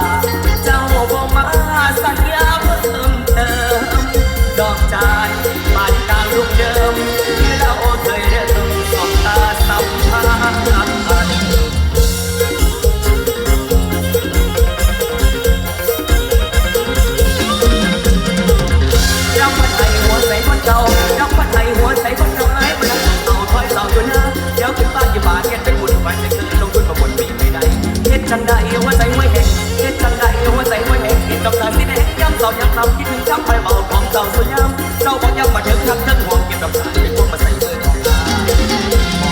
아. เศร้ายังนำคิดถึงช้ำไปเมาของเจ้าสวยงามเจ้าบอกยังมาถึงทำทั้งห่วงเก็บดอกไม้เป็นพวงมาใส่มือของตา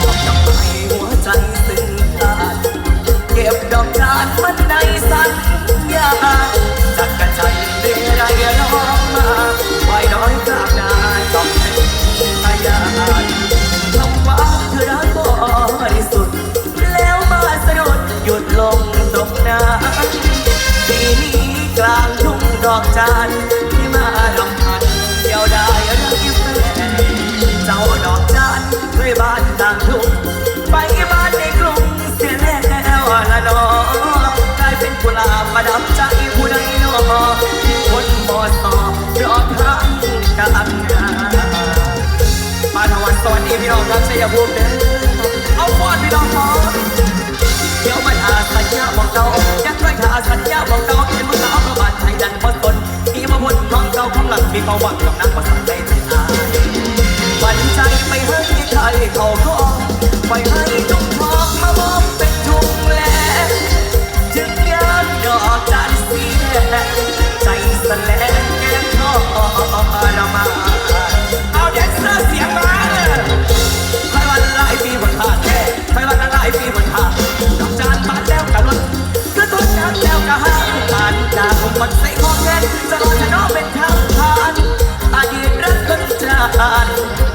บอกดอกไม้หัวใจซึ้งตาเก็บดอกจานมันในสัญญาจักกระชัยเรไรร้องมาไว้น้อยกราบหน้าต้องเป็นพยานคำว่าเธอรักบริสุทธิ์แล้วมาสะดุดหยุดลงตรงหน้าปีนี้กลางทุ่ง ดอกจานที่มาลำพันเดียวได้รักแฟนเจ้าดอกจานด้วยบ้านต่างทุ่งไปบ้านในกรุงเสียแล้วละนอกลายเป็นกุหลาบประดับใจผู้ใดนอคนบ่สอบรอทางการงานมาทวันสวัสดีพี่น้องรับชัยภูมิเด้อเอาฟอนพี่น้องขอเาของหวังกับนักประสานในใจอายฝันใจไปให้ใครเขาก็ไปให้จุกทองมามองเป็นทุงแลจึงยานดอกจันทร์สีแดงใจสแลงแก้มทระมาเอาแดนเซอร์เสียงมาใครวันหลายปีบนทางใครวันหลายปีบนทางดอกจานบานแล้วกะล้นก็ต้นนักแล้วกะห้างผ่านดาวมันใส่ของแกนจะรอจะน้องเป็นา